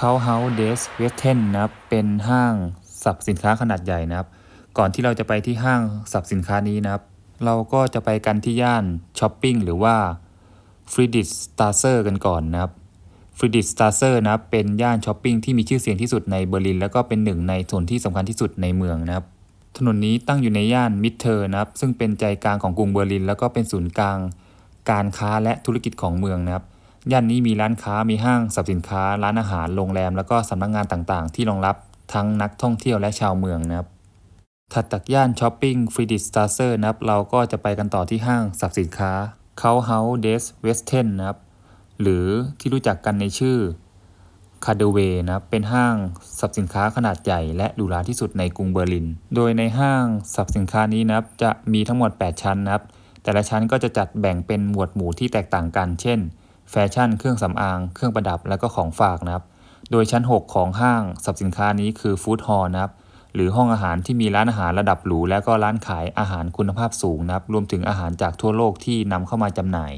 เขาเฮาเดสเวสเทนนะครับเป็นห้างสรรพสินค้าขนาดใหญ่นะครับ ก่อนที่เราจะไปที่ห้างสรรพสินค้านี้นะครับ เราก็จะไปกันที่ย่านช้อปปิ้งหรือว่าฟรีดิสสตาเซอร์กันก่อนนะครับฟรีดิสสตาเซอร์นะครับเป็นย่านช้อปปิ้งที่มีชื่อเสียงที่สุดในเบอร์ลิน แล้วก็เป็นหนึ่งในส่วนที่สำคัญที่สุดในเมืองนะครับ ถนนนี้ตั้งอยู่ในย่านมิดเทอร์นะครับ ซึ่งเป็นใจกลางของกรุงเบอร์ลิน แล้วก็เป็นศูนย์กลาง การค้าและธุรกิจของเมืองนะครับ ย่านนี้มีร้านค้ามีห้างสรรพสินค้า ร้านอาหารโรงแรม แล้วก็สำนักงงานต่างๆ ที่รองรับทั้งนักท่องเที่ยวและชาวเมืองนะครับถัดจากย่านช้อปปิ้งฟรีดิสตาเซอร์นะครับเราก็จะไปกันต่อที่ห้างสรรพสินค้าเขาเฮาเดสเวสเทนนะครับหรือที่รู้จักกันในชื่อคาเดเวนะครับเป็นห้างสรรพสินค้าขนาดใหญ่และหรูหราที่สุดในกรุงเบอร์ลิน โดยในห้างสรรพสินค้านี้นะครับจะมีทั้งหมด 8 ชั้นนะครับแต่ละชั้นก็จะจัดแบ่งเป็นหมวดหมู่ที่แตกต่างกัน เช่น แฟชั่น เครื่องสำอาง เครื่องประดับ และก็ของฝากนะครับ โดยชั้น 6 ของห้างสับสินค้านี้คือฟู้ดฮอลล์นะครับ หรือห้องอาหารที่มีร้านอาหารระดับหรู และก็ร้านขายอาหารคุณภาพสูงนะครับ รวมถึงอาหารจากทั่วโลกที่นำเข้ามาจำหน่าย